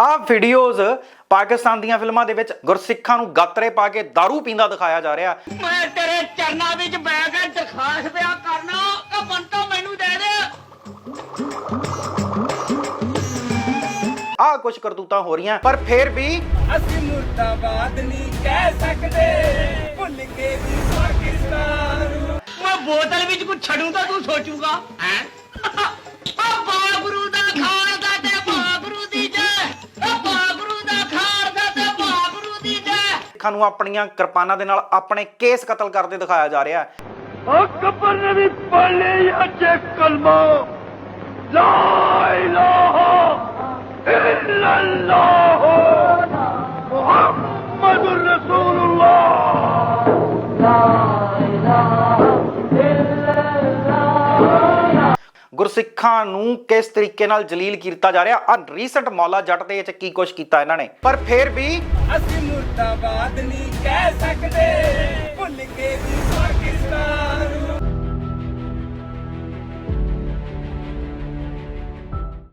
ਆਹ ਵੀਡੀਓਜ਼ ਪਾਕਿਸਤਾਨ ਦੀਆਂ ਫਿਲਮਾਂ ਦੇ ਵਿੱਚ ਗੁਰਸਿੱਖਾਂ ਨੂੰ ਗਾਤਰੇ ਪਾ ਕੇ दारू ਪੀਂਦਾ ਦਿਖਾਇਆ ਜਾ ਰਿਹਾ। ਮੈਂ ਤੇਰੇ ਚਰਨਾਂ ਵਿੱਚ ਬੈ ਕੇ ਦਰਖਾਸਤ ਪਿਆ ਕਰਨਾ ਉਹ ਬੰਤੋ ਮੈਨੂੰ ਦੇ ਦੇ। ਆਹ ਕੁਝ ਕਰਤੂਤਾਂ ਹੋ ਰਹੀਆਂ ਪਰ ਫਿਰ ਵੀ ਅਸੀਂ ਮੁਰਦਾਬਾਦ ਨਹੀਂ ਕਹਿ ਸਕਦੇ। ਭੁੱਲ ਕੇ ਵੀ ਪਾਕਿਸਤਾਨ। ਨੂੰ ਮੈਂ ਬੋਤਲ ਵਿੱਚ ਕੁਝ ਛੱਡੂ ਤਾਂ ਤੂੰ ਸੋਚੂਗਾ। ਹੈ? ਸਿੱਖਾਂ ਨੂੰ ਆਪਣੀਆਂ ਕਿਰਪਾਨਾਂ ਦੇ ਨਾਲ ਆਪਣੇ ਕੇਸ ਕਤਲ ਕਰਦੇ ਦਿਖਾਇਆ ਜਾ ਰਿਹਾ ਹੈ। ਉਹ ਕਬਰ ਨੇ ਵੀ ਪੜ੍ਹੇ ਅੱਛੇ ਕਲਮਾ। ਲਾ ਇਲਾਹਾ ਇਲਲਾਹ ਮੁਹੰਮਦੁਰ ਰਸੂਲ ਗੁਰਸਿੱਖਾਂ ਨੂੰ ਕਿਸ ਤਰੀਕੇ ਨਾਲ ਜਲੀਲ ਕੀਤਾ ਜਾ ਰਿਹਾ? ਆ ਰੀਸੈਂਟ ਮੌਲਾ ਜੱਟ ਦੇ ਵਿੱਚ ਕੀ ਕੁਝ ਕੀਤਾ ਇਹਨਾਂ ਨੇ? ਪਰ ਫਿਰ ਵੀ ਅਸੀਂ ਮੁਰਦਾਬਾਦ ਨਹੀਂ ਕਹਿ ਸਕਦੇ। ਭੁੱਲ